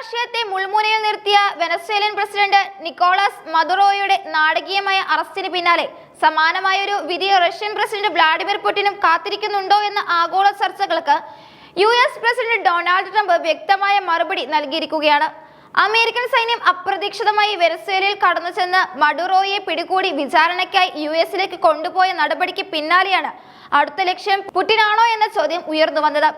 രാഷ്ട്രീയത്തെ മുൾമുനയിൽ നിർത്തിയ വെനസ്വേലൻ പ്രസിഡന്റ് നിക്കോളാസ് മദുറോയുടെ നാടകീയമായ അറസ്റ്റിന് പിന്നാലെ സമാനമായൊരു വിധി റഷ്യൻ പ്രസിഡന്റ് വ്ളാഡിമിർ പുടിനും കാത്തിരിക്കുന്നുണ്ടോ എന്ന ആഗോള ചർച്ചകൾക്ക് U S president Donald Trump വ്യക്തമായ മറുപടി നൽകിയിരിക്കുകയാണ്. അമേരിക്കൻ സൈന്യം അപ്രതീക്ഷിതമായി വെനസ്വേലയിൽ കടന്നു ചെന്ന് മഡുറോയെ പിടികൂടി വിചാരണയ്ക്കായി യു എസിലേക്ക് കൊണ്ടുപോയ നടപടിക്ക് പിന്നാലെയാണ് അടുത്ത ലക്ഷ്യം പുടിനാണോ എന്ന ചോദ്യം ഉയർന്നു വന്നത്.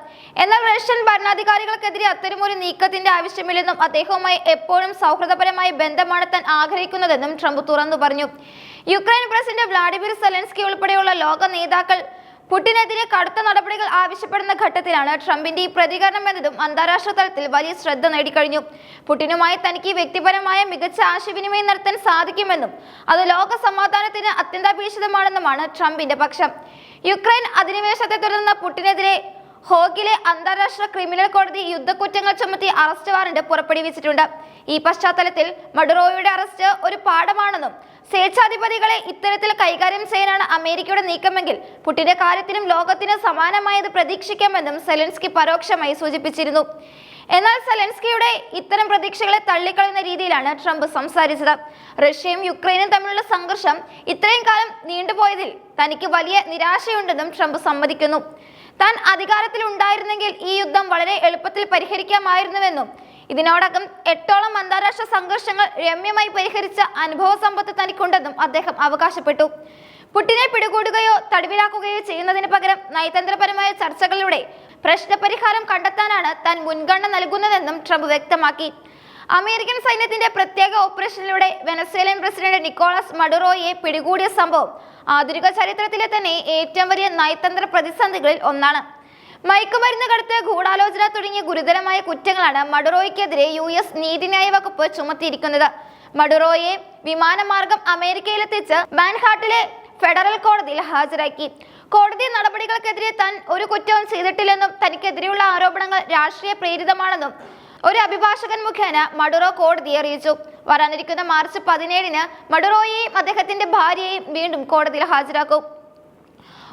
എന്നാൽ റഷ്യൻ ഭരണാധികാരികൾക്കെതിരെ അത്തരമൊരു നീക്കത്തിന്റെ ആവശ്യമില്ലെന്നും അദ്ദേഹവുമായി എപ്പോഴും സൗഹൃദപരമായ ബന്ധമാണ് താൻ ആഗ്രഹിക്കുന്നതെന്നും ട്രംപ് തുറന്നു പറഞ്ഞു. യുക്രൈൻ പ്രസിഡന്റ് വ്ളാഡിമിർ സെലൻസ്കി ഉൾപ്പെടെയുള്ള ലോക നേതാക്കൾ പുടിനെതിരെ കടുത്ത നടപടികൾ ആവശ്യപ്പെടുന്ന ഘട്ടത്തിലാണ് ട്രംപിന്റെ ഈ പ്രതികരണം എന്നതും അന്താരാഷ്ട്ര തലത്തിൽ വലിയ ശ്രദ്ധ നേടിക്കഴിഞ്ഞു. പുടിനുമായി തനിക്ക് വ്യക്തിപരമായ മികച്ച ആശയവിനിമയം നടത്താൻ സാധിക്കുമെന്നും അത് ലോക സമാധാനത്തിന് അത്യന്താപേക്ഷിതമാണെന്നുമാണ് ട്രംപിന്റെ പക്ഷം. യുക്രൈൻ അധിനിവേശത്തെ തുടർന്ന് പുടിനെതിരെ ഹോഗിലെ അന്താരാഷ്ട്ര ക്രിമിനൽ കോടതി യുദ്ധക്കുറ്റങ്ങൾ ചുമത്തി അറസ്റ്റ് വാറന്റ് പുറപ്പെടുവിച്ചിട്ടുണ്ട്. ഈ പശ്ചാത്തലത്തിൽ മഡുറോയുടെ അറസ്റ്റ് ഒരു പാഠമാണെന്നും സ്വേച്ഛാധിപതികളെ ഇത്തരത്തിൽ കൈകാര്യം ചെയ്യാനാണ് അമേരിക്കയുടെ നീക്കമെങ്കിൽ പുട്ടിന്റെ കാര്യത്തിനും ലോകത്തിന് സമാനമായത് പ്രതീക്ഷിക്കാമെന്നും സെലൻസ്കി പരോക്ഷമായി സൂചിപ്പിച്ചിരുന്നു. എന്നാൽ സെലൻസ്കിയുടെ ഇത്തരം പ്രതീക്ഷകളെ തള്ളിക്കളയുന്ന രീതിയിലാണ് ട്രംപ് സംസാരിച്ചത്. റഷ്യയും യുക്രൈനും തമ്മിലുള്ള സംഘർഷം ഇത്രയും കാലം നീണ്ടുപോയതിൽ തനിക്ക് വലിയ നിരാശയുണ്ടെന്നും ട്രംപ് സമ്മതിക്കുന്നു. താൻ അധികാരത്തിൽ ഉണ്ടായിരുന്നെങ്കിൽ ഈ യുദ്ധം വളരെ എളുപ്പത്തിൽ പരിഹരിക്കാമായിരുന്നുവെന്നും ഇതിനോടകം എട്ടോളം അന്താരാഷ്ട്ര സംഘർഷങ്ങൾ രമ്യമായി പരിഹരിച്ച അനുഭവ സമ്പത്ത് തനിക്കുണ്ടെന്നും അദ്ദേഹം അവകാശപ്പെട്ടു. പുട്ടിനെ പിടികൂടുകയോ തടവിലാക്കുകയോ ചെയ്യുന്നതിന് പകരം നയതന്ത്രപരമായ ചർച്ചകളിലൂടെ പ്രശ്നപരിഹാരം കണ്ടെത്താനാണ് താൻ മുൻഗണന നൽകുന്നതെന്നും ട്രംപ് വ്യക്തമാക്കി. അമേരിക്കൻ സൈന്യത്തിന്റെ പ്രത്യേക ഓപ്പറേഷനിലൂടെ വെനസ്വേലൻ പ്രസിഡന്റ് നിക്കോളാസ് മഡുറോയെ പിടികൂടിയ സംഭവം ആധുനിക ചരിത്രത്തിലെ തന്നെ ഏറ്റവും വലിയ നയതന്ത്ര പ്രതിസന്ധികളിൽ ഒന്നാണ്. മയക്കുമരുന്ന് കടത്ത് ഗൂഢാലോചന തുടങ്ങിയ ഗുരുതരമായ കുറ്റങ്ങളാണ് മഡുറോയ്ക്കെതിരെ യു എസ് നീതിന്യായ വകുപ്പ് ചുമത്തിയിരിക്കുന്നത്. മഡുറോയെ വിമാനമാർഗം അമേരിക്കയിലെത്തിച്ച് മാൻഹാട്ടിലെ ഫെഡറൽ കോടതിയിൽ ഹാജരാക്കി. കോടതി നടപടികൾക്കെതിരെ താൻ ഒരു കുറ്റവും ചെയ്തിട്ടില്ലെന്നും തനിക്കെതിരെയുള്ള ആരോപണങ്ങൾ രാഷ്ട്രീയ പ്രേരിതമാണെന്നും ഒരു അഭിഭാഷകൻ മുഖേന മഡുറോ കോടതിയെ അറിയിച്ചു. വരാനിരിക്കുന്ന മാർച്ച് പതിനേഴിന് മഡുറോയെയും അദ്ദേഹത്തിന്റെ ഭാര്യയെയും വീണ്ടും കോടതിയിൽ ഹാജരാക്കും.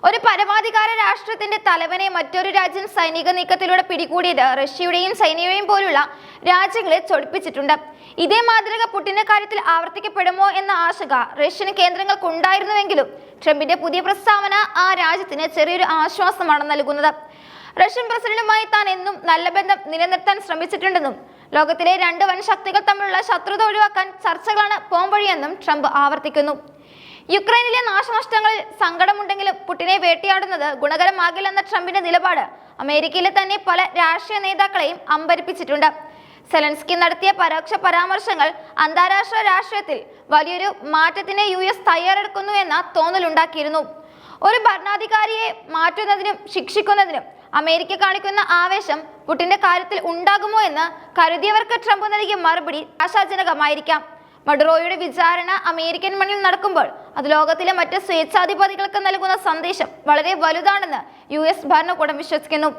ഒരു പരമാധികാര രാഷ്ട്രത്തിന്റെ തലവനെ മറ്റൊരു രാജ്യം സൈനിക നീക്കത്തിലൂടെ പിടികൂടിയത് റഷ്യയുടെയും ചൈനയുടെയും പോലുള്ള രാജ്യങ്ങളെ ചൊടിപ്പിച്ചിട്ടുണ്ട്. ഇതേ മാതൃക പുട്ടിന്റെ കാര്യത്തിൽ ആവർത്തിക്കപ്പെടുമോ എന്ന ആശങ്ക റഷ്യൻ കേന്ദ്രങ്ങൾക്കുണ്ടായിരുന്നുവെങ്കിലും ട്രംപിന്റെ പുതിയ പ്രസ്താവന ആ രാജ്യത്തിന് ചെറിയൊരു ആശ്വാസമാണ് നൽകുന്നത്. റഷ്യൻ പ്രസിഡന്റുമായി താൻ എന്നും നല്ല ബന്ധം നിലനിർത്താൻ ശ്രമിച്ചിട്ടുണ്ടെന്നും ലോകത്തിലെ രണ്ട് വൻ ശക്തികൾ തമ്മിലുള്ള ശത്രുത ഒഴിവാക്കാൻ ചർച്ചകളാണ് പോംവഴിയെന്നും ട്രംപ് ആവർത്തിക്കുന്നു. യുക്രൈനിലെ നാശനഷ്ടങ്ങളിൽ സങ്കടമുണ്ടെങ്കിലും പുടിനെ വേട്ടയാടുന്നത് ഗുണകരമാകില്ലെന്ന ട്രംപിന്റെ നിലപാട്. അമേരിക്കയിലെ തന്നെ പല രാഷ്ട്രീയ നേതാക്കളെയും അമ്പരിപ്പിച്ചിട്ടുണ്ട്. സെലൻസ്കി നടത്തിയ പരോക്ഷ പരാമർശങ്ങൾ അന്താരാഷ്ട്ര രാഷ്ട്രീയത്തിൽ വലിയൊരു മാറ്റത്തിന് യു എസ് തയ്യാറെടുക്കുന്നു എന്ന തോന്നലുണ്ടാക്കിയിരുന്നു. ഒരു ഭരണാധികാരിയെ മാറ്റുന്നതിനും ശിക്ഷിക്കുന്നതിനും അമേരിക്ക കാണിക്കുന്ന ആവേശം പുടിന്റെ കാര്യത്തിൽ ഉണ്ടാകുമോ എന്ന് കരുതിയവർക്ക് ട്രംപ് നൽകിയ മറുപടി ആശാജനകമായിരിക്കാം. മഡുറോയുടെ വിചാരണ അമേരിക്കൻ മണ്ണിൽ നടക്കുമ്പോൾ അത് ലോകത്തിലെ മറ്റ് സ്വേച്ഛാധിപതികൾക്ക് നൽകുന്ന സന്ദേശം വളരെ വലുതാണെന്ന് യു എസ് ഭരണകൂടം വിശ്വസിക്കുന്നു.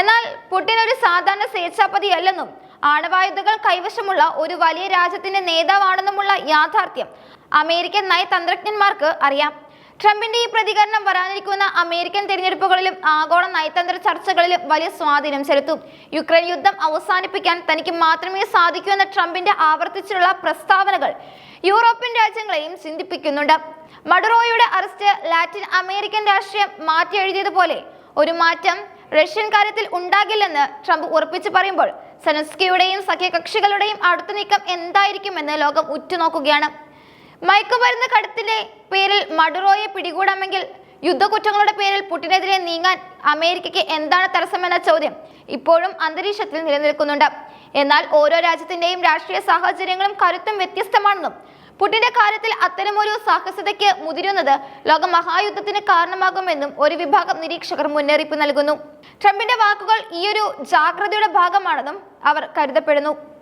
എന്നാൽ പുടിൻ ഒരു സാധാരണ സ്വേച്ഛാപതിയല്ലെന്നും ആണവായുധങ്ങൾ കൈവശമുള്ള ഒരു വലിയ രാജ്യത്തിന്റെ നേതാവാണെന്നുമുള്ള യാഥാർത്ഥ്യം അമേരിക്കൻ നയതന്ത്രജ്ഞന്മാർക്ക് അറിയാം. ട്രംപിന്റെ ഈ പ്രതികരണം വരാനിരിക്കുന്ന അമേരിക്കൻ തെരഞ്ഞെടുപ്പുകളിലും ആഗോള നയതന്ത്ര ചർച്ചകളിലും വലിയ സ്വാധീനം ചെലുത്തും. യുക്രൈൻ യുദ്ധം അവസാനിപ്പിക്കാൻ തനിക്ക് മാത്രമേ സാധിക്കൂ എന്ന ട്രംപിന്റെ ആവർത്തിച്ചുള്ള പ്രസ്താവനകൾ യൂറോപ്യൻ രാജ്യങ്ങളെയും ചിന്തിപ്പിക്കുന്നുണ്ട്. മഡുറോയുടെ അറസ്റ്റ് ലാറ്റിൻ അമേരിക്കൻ രാഷ്ട്രീയം മാറ്റി എഴുതിയതുപോലെ ഒരു മാറ്റം റഷ്യൻ കാര്യത്തിൽ ഉണ്ടാകില്ലെന്ന് ട്രംപ് ഉറപ്പിച്ചു പറയുമ്പോൾ സെനസ്കിയുടെയും സഖ്യകക്ഷികളുടെയും അടുത്ത നീക്കം എന്തായിരിക്കുമെന്ന് ലോകം ഉറ്റുനോക്കുകയാണ്. മയക്കുമരുന്ന് കടത്തിന്റെ പേരിൽ മഡുറോയെ പിടികൂടാമെങ്കിൽ യുദ്ധക്കുറ്റങ്ങളുടെ പേരിൽ പുട്ടിനെതിരെ നീങ്ങാൻ അമേരിക്കയ്ക്ക് എന്താണ് തടസ്സമെന്ന ചോദ്യം ഇപ്പോഴും അന്തരീക്ഷത്തിൽ നിലനിൽക്കുന്നുണ്ട്. എന്നാൽ ഓരോ രാജ്യത്തിന്റെയും രാഷ്ട്രീയ സാഹചര്യങ്ങളും കരുത്തും വ്യത്യസ്തമാണെന്നും പുട്ടിന്റെ കാര്യത്തിൽ അത്തരമൊരു സാഹസതയ്ക്ക് മുതിരുന്നത് ലോക മഹായുദ്ധത്തിന് കാരണമാകുമെന്നും ഒരു വിഭാഗം നിരീക്ഷകർ മുന്നറിയിപ്പ് നൽകുന്നു. ട്രംപിന്റെ വാക്കുകൾ ഈയൊരു ജാഗ്രതയുടെ ഭാഗമാണെന്നും അവർ കരുതപ്പെടുന്നു.